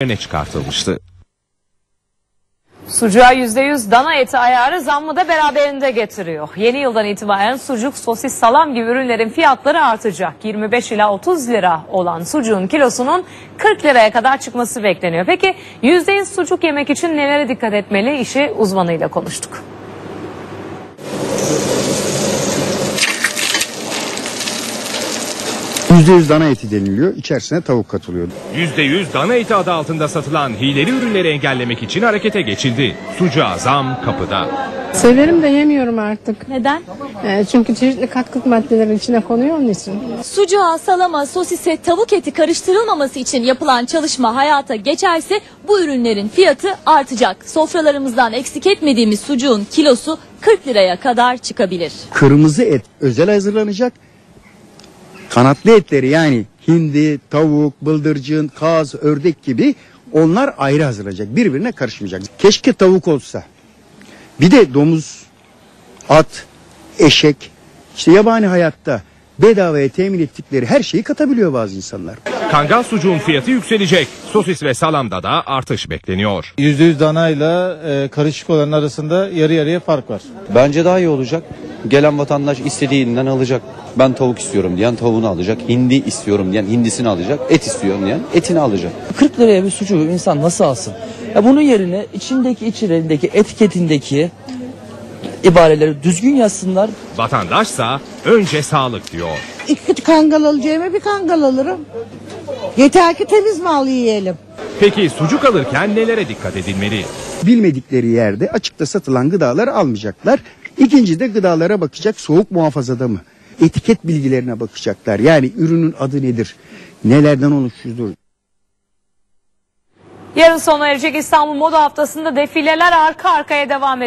öne çıkartılmıştı. Sucuğa %100 dana eti ayarı zammı da beraberinde getiriyor. Yeni yıldan itibaren sucuk, sosis, salam gibi ürünlerin fiyatları artacak. 25 ila 30 lira olan sucuğun kilosunun 40 liraya kadar çıkması bekleniyor. Peki %100 sucuk yemek için nelere dikkat etmeli? İşi uzmanıyla konuştuk. %100 dana eti deniliyor. İçerisine tavuk katılıyor. %100 dana eti adı altında satılan hileli ürünleri engellemek için harekete geçildi. Sucuğa zam kapıda. Severim de yemiyorum artık. Neden? Ee, çünkü çeşitli katkı maddeleri içine konuyor onun için. Sucuğa, salama, sosise, tavuk eti karıştırılmaması için yapılan çalışma hayata geçerse bu ürünlerin fiyatı artacak. Sofralarımızdan eksik etmediğimiz sucuğun kilosu 40 liraya kadar çıkabilir. Kırmızı et özel hazırlanacak. Kanatlı etleri yani hindi, tavuk, bıldırcın, kaz, ördek gibi onlar ayrı hazırlanacak. Birbirine karışmayacak. Keşke tavuk olsa. Bir de domuz, at, eşek, işte yabani hayatta bedavaya temin ettikleri her şeyi katabiliyor bazı insanlar. Kangal sucuğun fiyatı yükselecek. Sosis ve salamda da artış bekleniyor. %100 danayla e, karışık olanın arasında yarı yarıya fark var. Bence daha iyi olacak. Gelen vatandaş istediğinden alacak. Ben tavuk istiyorum diyen tavuğunu alacak. Hindi istiyorum diyen hindisini alacak. Et istiyorum diyen etini alacak. 40 liraya bir sucuğu insan nasıl alsın? Ya bunun yerine içindeki içlerindeki etiketindeki ibareleri düzgün yazsınlar. Vatandaşsa önce sağlık diyor. İki kangal alacağıma bir kangal alırım. Yeter ki temiz mal yiyelim. Peki sucuk alırken nelere dikkat edilmeli? Bilmedikleri yerde açıkta satılan gıdaları almayacaklar. İkinci de gıdalara bakacak soğuk muhafazada mı? Etiket bilgilerine bakacaklar. Yani ürünün adı nedir? Nelerden oluşuyor? Yarın sona erecek İstanbul Moda Haftası'nda defileler arka arkaya devam edecek.